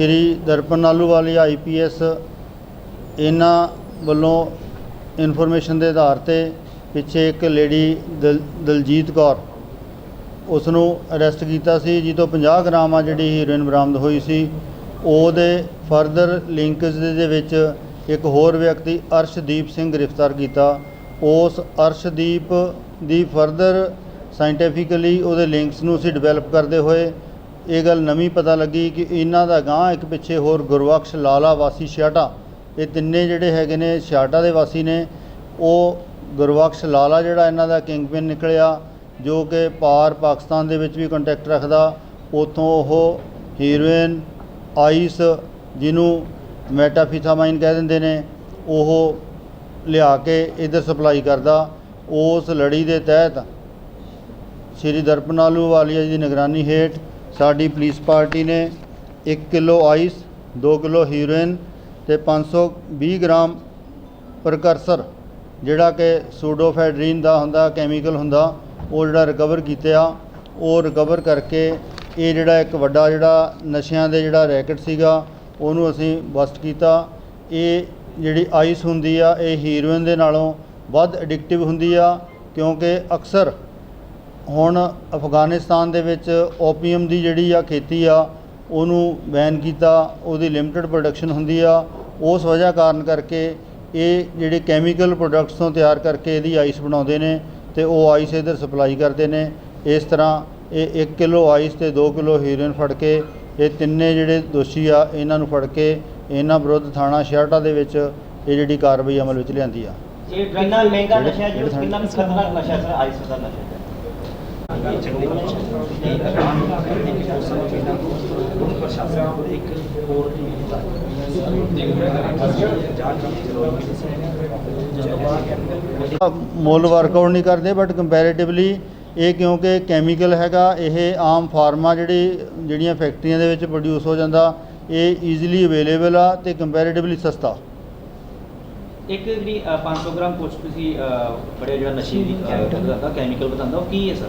ਸ਼੍ਰੀ Darpan ਆਲੂਵਾਲੀ IPS ਇਹਨਾਂ ਵੱਲੋਂ information ਦੇ ਆਧਾਰ ਤੇ ਪਿੱਛੇ ਇੱਕ ਲੇਡੀ ਦਲ, ਦਲਜੀਤ ਕੌਰ ਉਸ ਨੂੰ ਅਰੈਸਟ ਕੀਤਾ ਸੀ ਜਿਸ ਤੋਂ 50 ਗ੍ਰਾਮ ਆ ਜਿਹੜੀ ਹੀਰੋਇਨ ਬਰਾਮਦ ਹੋਈ ਸੀ। ਉਹਦੇ ਫਰਦਰ ਲਿੰਕਸ ਦੇ ਵਿੱਚ ਇੱਕ ਹੋਰ ਵਿਅਕਤੀ ਅਰਸ਼ਦੀਪ ਸਿੰਘ ਗ੍ਰਿਫਤਾਰ ਕੀਤਾ। ਉਸ ਅਰਸ਼ਦੀਪ ਦੀ ਫਰਦਰ ਸਾਇੰਟੀਫਿਕਲੀ ਉਹਦੇ ਲਿੰਕਸ ਨੂੰ ਅਸੀਂ ਡਿਵੈਲਪ ਕਰਦੇ ਹੋਏ ਇਹ ਗੱਲ ਨਵੀਂ ਪਤਾ ਲੱਗੀ ਕਿ ਇਹਨਾਂ ਦਾ ਗਾਂ ਇੱਕ ਪਿੱਛੇ ਹੋਰ ਗੁਰਬਖਸ਼ ਲਾਲਾ ਵਾਸੀ ਛਿਆਟਾ ਇਹ ਤਿੰਨੇ ਜਿਹੜੇ ਹੈਗੇ ਨੇ ਛਿਆਟਾ ਦੇ ਵਾਸੀ ਨੇ, ਉਹ ਗੁਰਬਖਸ਼ ਲਾਲਾ ਜਿਹੜਾ ਇਹਨਾਂ ਦਾ ਕਿੰਗਪਿਨ ਨਿਕਲਿਆ, ਜੋ ਕਿ ਪਾਰ ਪਾਕਿਸਤਾਨ ਦੇ ਵਿੱਚ ਵੀ ਕੰਟੈਕਟ ਰੱਖਦਾ, ਉਥੋਂ ਉਹ ਹੀਰੋਇਨ ਆਈਸ ਜਿਹਨੂੰ ਮੈਟਾਫੀਥਾਮਾਈਨ ਕਹਿ ਦਿੰਦੇ ਨੇ, ਉਹ ਲਿਆ ਕੇ ਇਧਰ ਸਪਲਾਈ ਕਰਦਾ। ਉਸ ਲੜੀ ਦੇ ਤਹਿਤ ਸ਼੍ਰੀ ਦਰਪਨਾਲੂ ਵਾਲੀਆ ਜੀ ਦੀ ਨਿਗਰਾਨੀ ਹੇਠ ਸਾਡੀ ਪੁਲਿਸ ਪਾਰਟੀ ਨੇ 1 ਕਿਲੋ ਆਈਸ 2 ਕਿਲੋ ਹੀਰੋਇਨ ਤੇ 520 ਗ੍ਰਾਮ ਪ੍ਰਕਰਸਰ, ਜਿਹੜਾ ਕਿ ਸੂਡੋਫੈਡਰੀਨ ਦਾ ਹੁੰਦਾ, ਕੈਮੀਕਲ ਹੁੰਦਾ, ਉਹ ਜਿਹੜਾ ਰਿਕਵਰ ਕੀਤਾ ਉਹ ਰਿਕਵਰ ਕਰਕੇ ਇਹ ਜਿਹੜਾ ਇੱਕ ਵੱਡਾ ਜਿਹੜਾ ਨਸ਼ਿਆਂ ਦੇ ਜਿਹੜਾ ਰੈਕਟ ਸੀਗਾ, ਉਹਨੂੰ ਅਸੀਂ ਬਸਟ ਕੀਤਾ। ਇਹ ਜਿਹੜੀ ਆਈਸ ਹੁੰਦੀ ਆ, ਇਹ ਹੀਰੋਇਨ ਦੇ ਨਾਲੋਂ ਵੱਧ ਐਡਿਕਟਿਵ ਹੁੰਦੀ ਆ, ਕਿਉਂਕਿ ਅਕਸਰ ਹੁਣ ਅਫਗਾਨਿਸਤਾਨ ਦੇ ਵਿੱਚ ਓਪੀਅਮ ਦੀ ਜਿਹੜੀ ਆ ਖੇਤੀ ਆ ਉਹਨੂੰ ਬੈਨ ਕੀਤਾ ਉਹਦੀ ਲਿਮਟਿਡ ਪ੍ਰੋਡਕਸ਼ਨ ਹੁੰਦੀ ਆ। ਉਸ ਵਜ੍ਹਾ ਕਾਰਨ ਕਰਕੇ ਇਹ ਜਿਹੜੇ ਕੈਮੀਕਲ ਪ੍ਰੋਡਕਟਸ ਤੋਂ ਤਿਆਰ ਕਰਕੇ ਇਹਦੀ ਆਈਸ ਬਣਾਉਂਦੇ ਨੇ ਤੇ ਉਹ ਆਈਸ ਇਧਰ ਸਪਲਾਈ ਕਰਦੇ ਨੇ। ਇਸ ਤਰ੍ਹਾਂ ਇਹ 1 ਕਿਲੋ ਆਈਸ ਤੇ 2 ਕਿਲੋ ਹੀਰੋਇਨ ਫੜ ਕੇ ਇਹ ਤਿੰਨੇ ਜਿਹੜੇ ਦੋਸ਼ੀ ਆ ਇਹਨਾਂ ਨੂੰ ਫੜ ਕੇ ਇਹਨਾਂ ਵਿਰੁੱਧ ਥਾਣਾ ਸ਼ਿਆਟਾ ਦੇ ਵਿੱਚ ਇਹ ਜਿਹੜੀ ਕਾਰਵਾਈ ਅਮਲ ਵਿੱਚ ਲਿਆਂਦੀ ਆ। ਇਹ ਕਿੰਨਾ ਮਹਿੰਗਾ ਨਸ਼ਾ ਜੀ ਕਿੰਨਾ ਖਤਰਨਾਕ ਨਸ਼ਾ ਸਰ ਆਈਸ ਦਾ ਨਸ਼ਾ? ਹੈ ਮੁੱਲ ਵਰਕਆਊਟ ਨਹੀਂ ਕਰਦੇ ਬਟ ਕੰਪੈਰੀਟਿਵਲੀ ਇਹ ਕਿਉਂਕਿ ਕੈਮੀਕਲ ਹੈਗਾ ਇਹ ਆਮ ਫਾਰਮਾ ਜਿਹੜੀ ਜਿਹੜੀਆਂ ਫੈਕਟਰੀਆਂ ਦੇ ਵਿੱਚ ਪ੍ਰੋਡਿਊਸ ਹੋ ਜਾਂਦਾ ਇਹ ਈਜ਼ੀਲੀ ਅਵੇਲੇਬਲ ਆ ਤੇ ਕੰਪੈਰੀਟਿਵਲੀ ਸਸਤਾ। ਇੱਕ ਜਿਹੜੀ ਅ, 500 ਗ੍ਰਾਮ ਕੁਝ ਤੁਸੀਂ ਬੜੇ ਜਿਹੜਾ ਨਸ਼ੇ ਦੀ ਕੈਮੀਕਲ ਬਤਾਉਂਦਾ ਉਹ ਕੀ ਹੈ ਸਰ?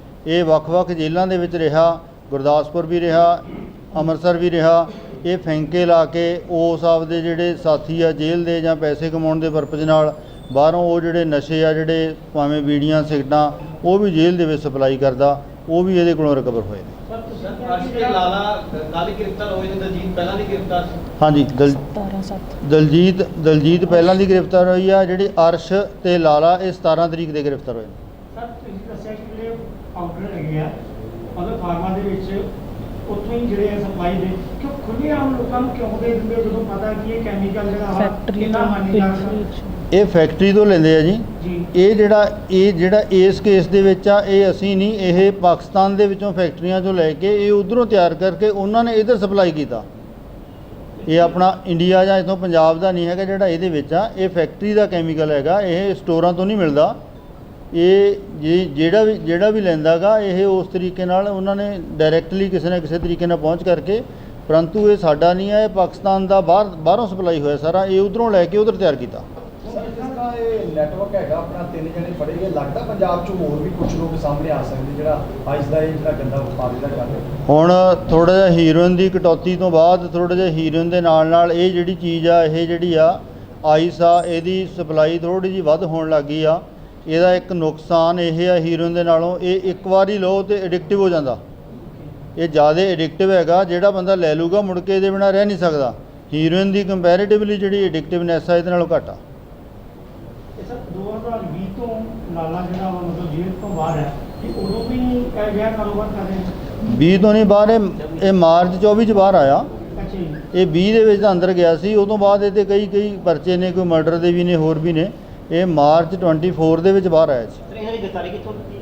ਇਹ ਵੱਖ-ਵੱਖ ਜੇਲ੍ਹਾਂ ਦੇ ਵਿੱਚ ਰਿਹਾ ਗੁਰਦਾਸਪੁਰ ਵੀ ਰਿਹਾ ਅੰਮ੍ਰਿਤਸਰ ਵੀ ਰਿਹਾ। ਇਹ ਫੈਂਕੇ ਲਾ ਕੇ ਉਸ ਆਪਦੇ ਜਿਹੜੇ ਸਾਥੀ ਆ ਜੇਲ੍ਹ ਦੇ ਜਾਂ ਪੈਸੇ ਕਮਾਉਣ ਦੇ ਪਰਪਸ ਨਾਲ ਬਾਹਰੋਂ ਉਹ ਜਿਹੜੇ ਨਸ਼ੇ ਆ ਜਿਹੜੇ ਭਾਵੇਂ ਬੀੜੀਆਂ ਸਿਗਟਾਂ ਉਹ ਵੀ ਜੇਲ੍ਹ ਦੇ ਵਿੱਚ ਸਪਲਾਈ ਕਰਦਾ ਉਹ ਵੀ ਇਹਦੇ ਕੋਲੋਂ ਰਿਕਵਰ ਹੋਏ ਨੇ। ਹਾਂਜੀ ਦਲ 17 7 ਦਲਜੀਤ ਦਲਜੀਤ ਪਹਿਲਾਂ ਦੀ ਗ੍ਰਿਫਤਾਰ ਹੋਈ ਆ ਜਿਹੜੀ ਅਰਸ਼ ਤੇ ਲਾਲਾ ਇਹ 17 ਤਰੀਕ ਦੇ ਗ੍ਰਿਫਤਾਰ ਹੋਏ ਨੇ ਸਰ ਤੁਸੀਂ ਦੱਸਿਆ ਕਿ ਜਿਹੜੇ ਪਾਊਡਰ ਹੈਗੇ ਆ। ਮਤਲਬ ਫਾਰਮਾ ਦੇ ਵਿੱਚ ਉੱਥੋਂ ਹੀ ਜਿਹੜੇ ਸਪਲਾਈ ਦੇ ਕਿਉਂ ਖੁੱਲੇ ਆਮ ਲੋਕਾਂ ਨੂੰ ਕਿਉਂ ਦੇ ਦਿੰਦੇ ਜਦੋਂ ਪਤਾ ਕਿ ਇਹ ਕੈਮੀਕਲ ਜਿਹੜਾ ਕਿੰਨਾ ਤੋਂ ਹਾਨੀਕਾਰਕ ਇਹ ਫੈਕਟਰੀ ਤੋਂ ਲੈਂਦੇ ਆ ਜੀ। ਜੀ। ਇਹ ਜਿਹੜਾ ਇਹ ਜਿਹੜਾ ਇਸ ਕੇਸ ਦੇ ਵਿੱਚ ਆ ਇਹ ਅਸੀਂ ਨਹੀਂ ਇਹ ਪਾਕਿਸਤਾਨ ਦੇ ਵਿੱਚੋਂ ਫੈਕਟਰੀਆਂ ਚੋਂ ਲੈ ਕੇ ਇਹ ਉਧਰੋਂ ਤਿਆਰ ਕਰਕੇ ਉਹਨਾਂ ਨੇ ਇਧਰ ਸਪਲਾਈ ਕੀਤਾ। ਇਹ ਆਪਣਾ ਇੰਡੀਆ ਜਾਂ ਇਥੋਂ ਪੰਜਾਬ ਦਾ ਨਹੀਂ ਹੈਗਾ ਜਿਹੜਾ ਇਹਦੇ ਵਿੱਚ ਆ ਇਹ ਫੈਕਟਰੀ ਦਾ ਕੈਮੀਕਲ ਹੈਗਾ ਇਹ ਸਟੋਰਾਂ ਤੋਂ ਨਹੀਂ ਮਿਲਦਾ। ਇਹ ਜੇ ਜਿਹੜਾ ਵੀ ਜਿਹੜਾ ਵੀ ਲੈਂਦਾਗਾ ਇਹ ਉਸ ਤਰੀਕੇ ਨਾਲ ਉਹਨਾਂ ਨੇ ਡਾਇਰੈਕਟਲੀ ਕਿਸੇ ਨਾ ਕਿਸੇ ਤਰੀਕੇ ਨਾਲ ਪਹੁੰਚ ਕਰਕੇ ਪਰੰਤੂ ਇਹ ਸਾਡਾ ਨਹੀਂ ਹੈ ਇਹ ਪਾਕਿਸਤਾਨ ਦਾ ਬਾਹਰ ਬਾਹਰੋਂ ਸਪਲਾਈ ਹੋਇਆ ਸਾਰਾ ਇਹ ਉਧਰੋਂ ਲੈ ਕੇ ਉਧਰ ਤਿਆਰ ਕੀਤਾ। ਸਰ ਜਿਸ ਤਰ੍ਹਾਂ ਇਹ ਨੈਟਵਰਕ ਹੈਗਾ ਆਪਣਾ ਤਿੰਨ ਜਣੇ ਫੜੇ ਗਏ ਲੱਗਦਾ ਪੰਜਾਬ 'ਚ ਹੋਰ ਵੀ ਕੁਝ ਲੋਕ ਸਾਹਮਣੇ ਆ ਸਕਦੇ ਜਿਹੜਾ ਆਈਸ ਦਾ ਇਹ ਜਿਹੜਾ ਗੰਦਾ ਵਪਾਰ ਜਿਹੜਾ ਕਰ ਰਹੇ। ਹੁਣ ਥੋੜਾ ਜਿਹਾ ਹੀਰੋਇਨ ਦੀ ਕਟੌਤੀ ਤੋਂ ਬਾਅਦ ਥੋੜਾ ਜਿਹਾ ਹੀਰੋਇਨ ਦੇ ਨਾਲ ਨਾਲ ਇਹ ਜਿਹੜੀ ਚੀਜ਼ ਆ ਇਹ ਜਿਹੜੀ ਆ ਆਈਸ ਆ ਇਹਦੀ ਸਪਲਾਈ ਥੋੜੀ ਜਿਹੀ ਵੱਧ ਹੋਣ ਲੱਗੀ ਆ। ਇਹਦਾ ਇੱਕ ਨੁਕਸਾਨ ਇਹ ਆ ਹੀਰੋਇਨ ਦੇ ਨਾਲੋਂ ਇਹ ਇੱਕ ਵਾਰੀ ਲਓ ਤੇ ਐਡਿਕਟਿਵ ਹੋ ਜਾਂਦਾ। ਇਹ ਜ਼ਿਆਦਾ ਐਡਿਕਟਿਵ ਹੈਗਾ ਜਿਹੜਾ ਬੰਦਾ ਲੈ ਲੂਗਾ ਮੁੜ ਕੇ ਇਹਦੇ ਬਿਨਾਂ ਰਹਿ ਨਹੀਂ ਸਕਦਾ। ਹੀਰੋਇਨ ਦੀ ਕੰਪੈਰੀਟਿਵਲੀ ਜਿਹੜੀ ਐਡਿਕਟਿਵਨੈਸ ਆ ਇਹਦੇ ਨਾਲੋਂ ਘੱਟ ਆ। ਇਹ ਸਰ 2020 ਤੋਂ ਲਾਲਾ ਜਿਹੜਾ ਵਾ ਮਤਲਬ ਜੇਲ੍ਹ ਤੋਂ ਬਾਹਰ ਹੈ ਕਿ ਉਦੋਂ ਵੀ ਇਹ ਜਿਹਾ ਕਾਰੋਬਾਰ ਕਰ ਰਹੇ ਨੇ? 20 ਤੋਂ ਨਹੀਂ ਬਾਹਰ ਇਹ ਮਾਰਚ 24 ਚ ਬਾਹਰ ਆਇਆ। ਇਹ 20 ਦੇ ਵਿੱਚ ਤਾਂ ਅੰਦਰ ਗਿਆ ਸੀ ਉਦੋਂ ਬਾਅਦ ਇਹ ਤੇ ਕਈ ਕਈ ਪਰਚੇ ਨੇ ਕੋਈ ਮਰਡਰ ਦੇ ਵੀ ਨੇ ਹੋਰ ਵੀ ਨੇ। ਇਹ ਮਾਰਚ 24 ਦੇ ਵਿੱਚ ਬਾਹਰ ਆਇਆ ਸੀ। ਸਰ ਇਹਨਾਂ ਦੀ ਗ੍ਰਿਫਤਾਰੀ ਕਿੱਥੋਂ ਕੀਤੀ?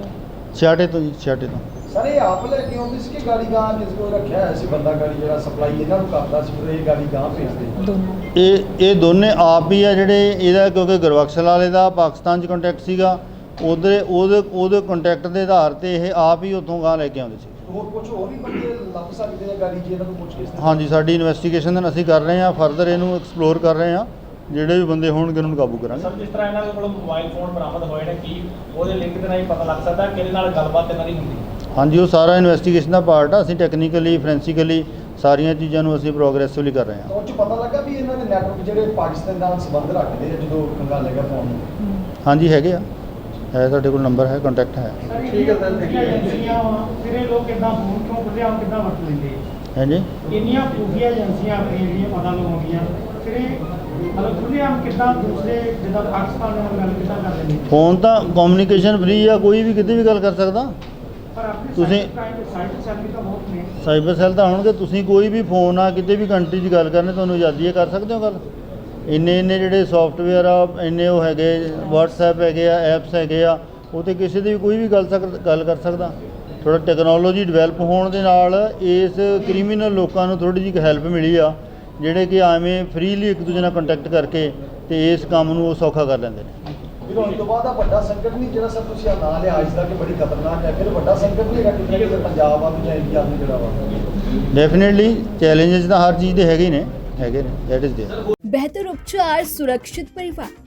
ਹੈ ਛਿਆਟੇ ਤੋਂ ਜੀ ਛਿਆਟੇ ਤੋਂ। ਸਰ ਇਹ ਆਪ ਲੈ ਕੇ ਆਉਂਦੇ ਸੀ ਕਿ ਗਾੜੀ ਗਾਂ ਜਿਸ ਕੋਲ ਰੱਖਿਆ ਹੋਇਆ ਸੀ ਬੰਦਾ ਗਾੜੀ ਜਿਹੜਾ ਸਪਲਾਈ ਇਹਨਾਂ ਨੂੰ ਕਰਦਾ ਸੀ ਫਿਰ ਇਹ ਗਾੜੀ ਗਾਂ ਭੇਜਦੇ ਇਹ ਇਹ ਦੋਨੇ ਆਪ ਹੀ ਆ ਜਿਹੜੇ ਇਹਦਾ ਕਿਉਂਕਿ ਗੁਰਬਖਸ਼ ਵਾਲੇ ਦਾ ਪਾਕਿਸਤਾਨ 'ਚ ਕੰਟੈਕਟ ਸੀਗਾ ਉਹਦੇ ਉਹਦੇ ਉਹਦੇ ਕੰਟੈਕਟ ਦੇ ਆਧਾਰ ਤੇ ਇਹ ਆਪ ਹੀ ਉੱਥੋਂ ਗਾਂ ਲੈ ਕੇ ਆਉਂਦੇ ਸੀ। ਹੋਰ ਕੁਝ ਹੋਰ ਵੀ ਬੰਦੇ ਲੱਭ ਸਕਦੇ ਆ ਗਾੜੀ ਜੀ ਇਹਨਾਂ ਨੂੰ ਪੁੱਛ ਕੇ ਹਾਂਜੀ ਸਾਡੀ ਇਨਵੈਸਟੀਗੇਸ਼ਨ ਅਸੀਂ ਕਰ ਰਹੇ ਹਾਂ ਫਰਦਰ ਇਹਨੂੰ ਐਕਸਪਲੋਰ ਕਰ ਰਹੇ ਹਾਂ। ਜਿਹੜੇ ਵੀ ਬੰਦੇ ਹੋਣਗੇ ਉਹਨਾਂ ਨੂੰ ਕਾਬੂ ਕਰਾਂਗੇ। ਸਰ ਜਿਸ ਤਰ੍ਹਾਂ ਇਹਨਾਂ ਦੇ ਕੋਲੋਂ ਮੋਬਾਈਲ ਫੋਨ ਬਰਾਮਦ ਹੋਏ ਨੇ ਕੀ ਉਹਦੇ ਲਿੰਕ ਦੇ ਨਾਲ ਹੀ ਪਤਾ ਲੱਗ ਸਕਦਾ ਕਿਹਦੇ ਨਾਲ ਗੱਲਬਾਤ ਇਹਨਾਂ ਦੀ ਹੁੰਦੀ? ਹਾਂਜੀ ਉਹ ਸਾਰਾ ਇਨਵੈਸਟੀਗੇਸ਼ਨ ਦਾ ਪਾਰਟ ਆ। ਅਸੀਂ ਟੈਕਨੀਕਲੀ ਫੋਰੈਂਸਿਕਲੀ ਸਾਰੀਆਂ ਚੀਜ਼ਾਂ ਨੂੰ ਅਸੀਂ ਪ੍ਰੋਗਰੈਸਿਵਲੀ ਕਰ ਰਹੇ ਹਾਂ। ਉਹ 'ਚ ਪਤਾ ਲੱਗਾ ਵੀ ਇਹਨਾਂ ਦੇ ਨੈਟਵਰਕ ਜਿਹੜੇ ਪਾਕਿਸਤਾਨ ਨਾਲ ਸੰਬੰਧ ਰੱਖਦੇ ਆ ਜਦੋਂ ਕੰਗਾਲੇਗਾ ਫੋਨ ਨੂੰ? ਹਾਂਜੀ ਹੈਗੇ ਆ। ਹੈ ਤੁਹਾਡੇ ਕੋਲ ਨੰਬਰ ਹੈ ਕੰਟੈਕਟ ਹੈ। ਠੀਕ ਹੈ ਸਰ, ਵਾ ਫਿਰ ਇਹ ਲੋਕ ਇਦਾਂ ਫੋਨ ਕਿਉਂ ਖੁੱਲਿਆ ਕਿੱਦਾਂ ਵਰਤ ਲੈਂਦੇ? ਹਾਂਜੀ। ਇੰਨੀਆਂ ਖੂਬੀਆਂ ਏਜੰਸੀਆਂ ਆਪਣੀਆਂ ਜਿਹੜੀਆਂ ਪਤਾ ਲਗਾਉਂਦੀਆਂ ਫਿਰ ਇਹ ਮਤਲਬ ਖੁੱਲਿਆ ਕਿੱਦਾਂ ਦੂਸਰੇ ਜਿੱਦਾਂ ਪਾਕਿਸਤਾਨ ਨਾਲ ਗੱਲ ਕਿੱਦਾਂ ਕਰ ਲੈਂਦੇ? ਫੋਨ ਤਾਂ ਕਮਿਊਨੀਕੇਸ਼ਨ ਫ੍ਰੀ ਆ ਕੋਈ ਵੀ ਕਿਤੇ ਵੀ ਗੱਲ ਕਰ ਸਕਦਾ। ਪਰ ਆਪਣੀ ਤੁਸੀਂ- ਸਾਈਟ ਸੈਲਰੀ ਤਾਂ ਬਹੁਤ ਨੇ। ਸਾਈਬਰ ਸੈੱਲ ਤਾਂ ਹੋਣਗੇ ਤੁਸੀਂ ਕੋਈ ਵੀ ਫੋਨ ਆ ਕਿਤੇ ਵੀ ਕੰਟਰੀ 'ਚ ਗੱਲ ਕਰਨੀ ਤੁਹਾਨੂੰ ਆਜ਼ਾਦੀ ਹੈ ਕਰ ਸਕਦੇ ਹੋ ਗੱਲ। ਇੰਨੇ ਇੰਨੇ ਜਿਹੜੇ ਸੌਫਟਵੇਅਰ ਆ ਇੰਨੇ ਉਹ ਹੈਗੇ WhatsApp ਹੈਗੇ ਆ ਐਪਸ ਹੈਗੇ ਆ ਉਹ ਤੇ ਕਿਸੇ ਦੀ ਵੀ ਕੋਈ ਵੀ ਗੱਲ ਸਕ- ਗੱਲ ਕਰ ਸਕਦਾ। ਥੋੜਾ ਟੈਕਨੋਲੋਜੀ ਡਿਵੈਲਪ ਹੋਣ ਦੇ ਨਾਲ ਇਸ ਕ੍ਰਿਮੀਨਲ ਲੋਕਾਂ ਨੂੰ ਥੋੜੀ ਜਿਹੀ ਹੈਲਪ ਮਿਲੀ ਆ ਜਿਹੜੇ ਕਿ ਐਵੇਂ ਫ੍ਰੀਲੀ ਇੱਕ ਦੂਜੇ ਨਾਲ ਕੰਟੈਕਟ ਕਰਕੇ ਤੇ ਇਸ ਕੰਮ ਨੂੰ ਉਹ ਸੌਖਾ ਕਰ ਲੈਂਦੇ ਨੇ ਫਿਰ ਹੁਣ ਤੋਂ ਬਾਅਦ ਆ ਵੱਡਾ ਸੰਕਟ ਨਹੀਂ ਜਿਹੜਾ ਸਰ ਤੁਸੀਂ ਆ ਨਾਂ ਲਿਆ ਅੱਜ ਦਾ ਕਿ ਬੜੀ ਖਤਰਨਾਕ ਹੈ ਫਿਰ ਵੱਡਾ ਸੰਕਟ ਨਹੀਂ ਹੈਗਾ ਕਿਤੇ ਨਾ ਕਿਤੇ ਪੰਜਾਬ ਆ ਜਾਂ ਇੰਡੀਆ ਨੂੰ ਜਿਹੜਾ ਵਾ ਡੈਫੀਨਿਟਲੀ ਚੈਲੰਜਸ ਤਾਂ ਹਰ ਚੀਜ਼ ਦੇ ਹੈਗੇ ਹੀ ਨੇ ਹੈਗੇ ਨੇ ਦੈਟ ਇਜ਼ देयर ਬਿਹਤਰ ਉਪਚਾਰ ਸੁਰੱਖਿਅਤ ਪਰਿਵਾਰ